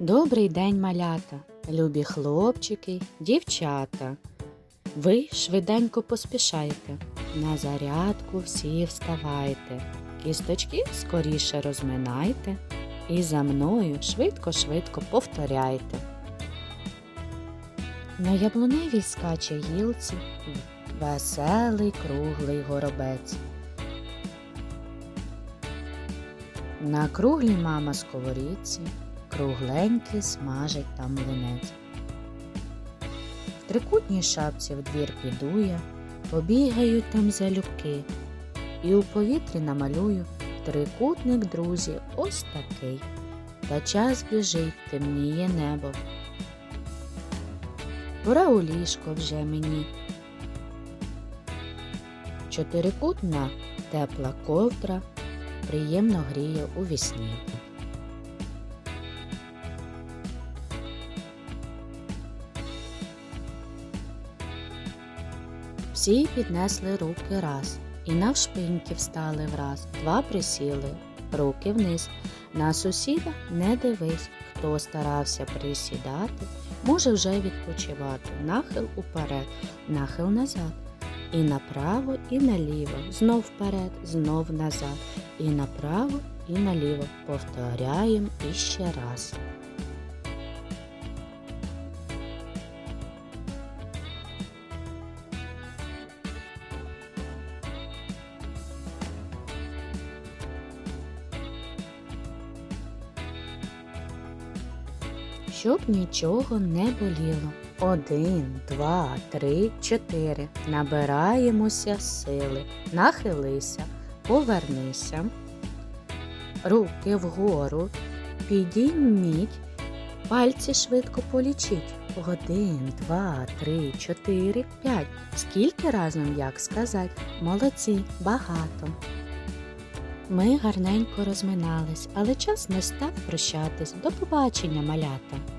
Добрий день, малята, любі хлопчики, дівчата. Ви швиденько поспішайте, на зарядку всі вставайте, кісточки скоріше розминайте і за мною швидко-швидко повторяйте. На яблуневій скаче гілці веселий круглий горобець. На круглій мама сковорідці кругленький смажить там млинець. В трикутній шапці в двір піду я, побігають там залюбки, і у повітрі намалюю трикутник, друзі, ось такий. Та час біжить, темніє небо. Пора у ліжко вже мені. Чотирикутна тепла ковдра приємно гріє у вісні. Всі піднесли руки раз, і навшпиньки встали враз, два присіли, руки вниз. На сусіда не дивись, хто старався присідати, може вже відпочивати. Нахил уперед, нахил назад. І направо, і наліво, знов вперед, знов назад, і направо, і наліво. Повторяємо іще раз. Щоб нічого не боліло. Один, два, три, чотири. Набираємося сили. Нахилися, повернися. Руки вгору. Підійміть. Пальці швидко полічіть. Один, два, три, чотири, п'ять. Скільки разом, як сказати? Молодці, багато. Ми гарненько розминались, але час не став прощатись. До побачення, малята.